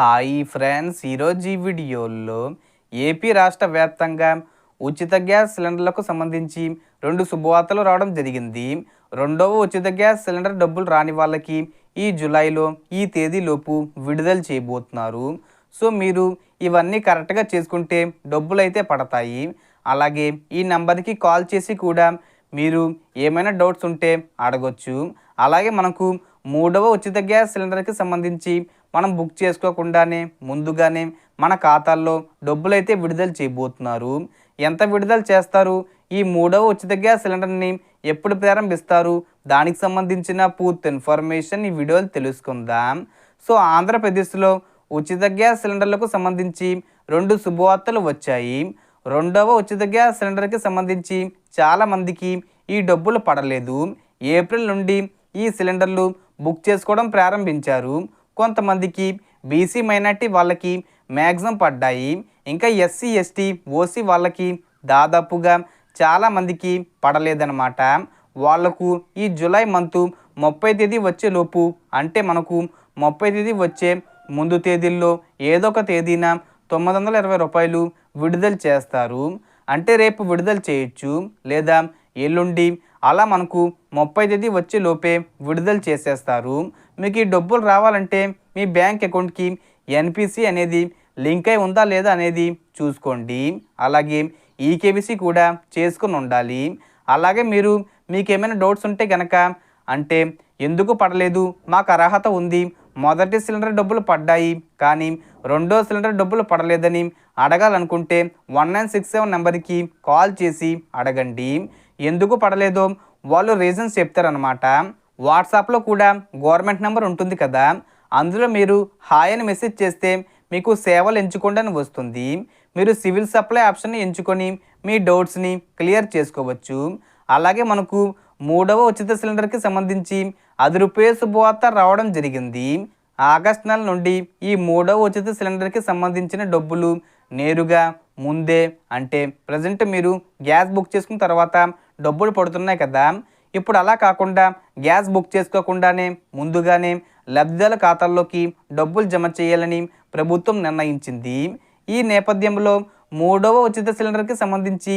Hi friends. ఈరోజు ఈ వీడియోలో ఏపీ రాష్ట్ర వ్యాప్తంగా ఉచిత గ్యాస్ సిలిండర్లకు సంబంధించి రెండు శుభవార్తలు రావడం జరిగింది. రెండవ ఉచిత గ్యాస్ సిలిండర్ డబ్బులు రాని వాళ్ళకి ఈ జూలైలో ఈ తేదీలోపు విడుదల చేయబోతున్నారు. సో మీరు ఇవన్నీ కరెక్ట్గా చేసుకుంటే డబ్బులు అయితే పడతాయి. అలాగే ఈ నెంబర్కి కాల్ చేసి కూడా మీరు ఏమైనా డౌట్స్ ఉంటే అడగొచ్చు. అలాగే మనకు మూడవ ఉచిత గ్యాస్ సిలిండర్కి సంబంధించి మనం బుక్ చేసుకోకుండానే ముందుగానే మన ఖాతాల్లో డబ్బులైతే విడుదల చేయబోతున్నారు. ఎంత విడుదల చేస్తారు? ఈ మూడవ ఉచిత గ్యాస్ సిలిండర్ని ఎప్పుడు ప్రారంభిస్తారు? దానికి సంబంధించిన పూర్తి ఇన్ఫర్మేషన్ ఈ వీడియోలు తెలుసుకుందాం. సో ఆంధ్రప్రదేశ్లో ఉచిత గ్యాస్ సిలిండర్లకు సంబంధించి రెండు శుభవార్తలు వచ్చాయి. రెండవ ఉచిత గ్యాస్ సిలిండర్కి సంబంధించి చాలామందికి ఈ డబ్బులు పడలేదు. ఏప్రిల్ నుండి ఈ సిలిండర్లు బుక్ చేసుకోవడం ప్రారంభించారు. కొంతమందికి బీసీ మైనార్టీ వాళ్ళకి మ్యాక్సిమం పడ్డాయి. ఇంకా ఎస్సీ ఎస్టీ ఓసీ వాళ్ళకి దాదాపుగా చాలామందికి పడలేదన్నమాట. వాళ్ళకు ఈ జూలై మంత్ ముప్పై తేదీ వచ్చేలోపు అంటే మనకు ముప్పై తేదీ వచ్చే ముందు తేదీల్లో ఏదో ఒక తేదీన తొమ్మిది వందల ఇరవై రూపాయలు విడుదల చేస్తారు. అంటే రేపు విడుదల చేయొచ్చు. లేదా ఎల్లుండి అలా మనకు ముప్పై తేదీ వచ్చే లోపే విడుదల చేసేస్తారు. మీకు ఈ డబ్బులు రావాలంటే మీ బ్యాంక్ అకౌంట్కి ఎన్పిసి అనేది లింక్ అయి ఉందా లేదా అనేది చూసుకోండి. అలాగే ఈకేబీసీ కూడా చేసుకుని ఉండాలి. అలాగే మీరు మీకు ఏమైనా డౌట్స్ ఉంటే కనుక అంటే ఎందుకు పడలేదు మాకు అర్హత ఉంది మొదటి సిలిండర్ డబ్బులు పడ్డాయి కానీ రెండో సిలిండర్ డబ్బులు పడలేదని అడగాలనుకుంటే వన్ నైన్ సిక్స్ సెవెన్ నెంబర్కి కాల్ చేసి అడగండి. ఎందుకు పడలేదో వాళ్ళు రీజన్స్ చెప్తారనమాట వాట్సాప్లో కూడా గవర్నమెంట్ నెంబర్ ఉంటుంది కదా. అందులో మీరు హాయ్ అని మెసేజ్ చేస్తే మీకు సేవలు ఎంచుకోండి అని వస్తుంది. మీరు సివిల్ సప్లై ఆప్షన్ని ఎంచుకొని మీ డౌట్స్ని క్లియర్ చేసుకోవచ్చు. అలాగే మనకు మూడవ ఉచిత సిలిండర్కి సంబంధించి అది రూపాయ శుభవార్త రావడం జరిగింది. ఆగస్ట్ నెల నుండి ఈ మూడవ ఉచిత సిలిండర్కి సంబంధించిన డబ్బులు నేరుగా ముందే అంటే ప్రజెంట్ మీరు గ్యాస్ బుక్ చేసుకున్న తర్వాత డబ్బులు పడుతున్నాయి కదా. ఇప్పుడు అలా కాకుండా గ్యాస్ బుక్ చేసుకోకుండానే ముందుగానే లబ్ధిదారుల ఖాతాల్లోకి డబ్బులు జమ చేయాలని ప్రభుత్వం నిర్ణయించింది. ఈ నేపథ్యంలో మూడవ ఉచిత సిలిండర్కి సంబంధించి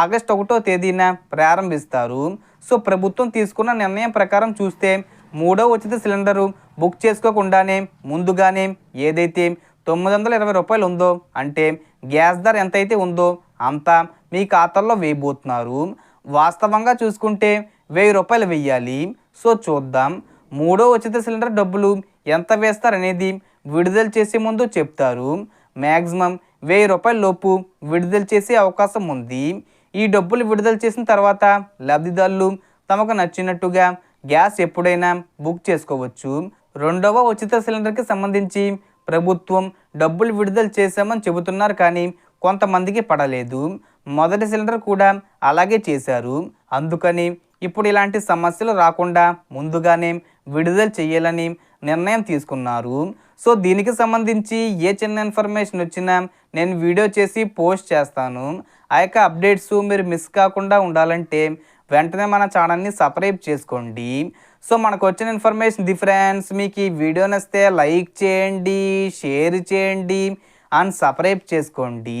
ఆగస్ట్ ఒకటో తేదీన ప్రారంభిస్తారు. సో ప్రభుత్వం తీసుకున్న నిర్ణయం ప్రకారం చూస్తే మూడవ ఉచిత సిలిండరు బుక్ చేసుకోకుండానే ముందుగానే ఏదైతే తొమ్మిది వందల ఇరవై రూపాయలు ఉందో అంటే గ్యాస్ ధర ఎంతైతే ఉందో అంతా మీ ఖాతాల్లో వేయబోతున్నారు. వాస్తవంగా చూసుకుంటే వెయ్యి రూపాయలు వెయ్యాలి. సో చూద్దాం. మూడో ఉచిత సిలిండర్ డబ్బులు ఎంత వేస్తారనేది విడుదల చేసే ముందు చెప్తారు. మ్యాక్సిమం వెయ్యి రూపాయల లోపు విడుదల చేసే అవకాశం ఉంది. ఈ డబ్బులు విడుదల చేసిన తర్వాత లబ్ధిదారులు తమకు నచ్చినట్టుగా గ్యాస్ ఎప్పుడైనా బుక్ చేసుకోవచ్చు. రెండవ ఉచిత సిలిండర్కి సంబంధించి ప్రభుత్వం డబ్బులు విడుదల చేశామని చెబుతున్నారు కానీ కొంతమందికి పడలేదు. మొదటి సిలిండర్ కూడా అలాగే చేశారు. అందుకని ఇప్పుడు ఇలాంటి సమస్యలు రాకుండా ముందుగానే విడుదల చేయాలని నిర్ణయం తీసుకున్నారు. సో దీనికి సంబంధించి ఏ చిన్న ఇన్ఫర్మేషన్ వచ్చినా నేను వీడియో చేసి పోస్ట్ చేస్తాను. ఆ యొక్క అప్డేట్స్ మీరు మిస్ కాకుండా ఉండాలంటే వెంటనే మన ఛానల్ని సబ్స్క్రైబ్ చేసుకోండి. సో మనకు వచ్చిన ఇన్ఫర్మేషన్ ది ఫ్రెండ్స్ మీకు ఈ వీడియో నచ్చితే లైక్ చేయండి షేర్ చేయండి అండ్ సబ్స్క్రైబ్ చేసుకోండి.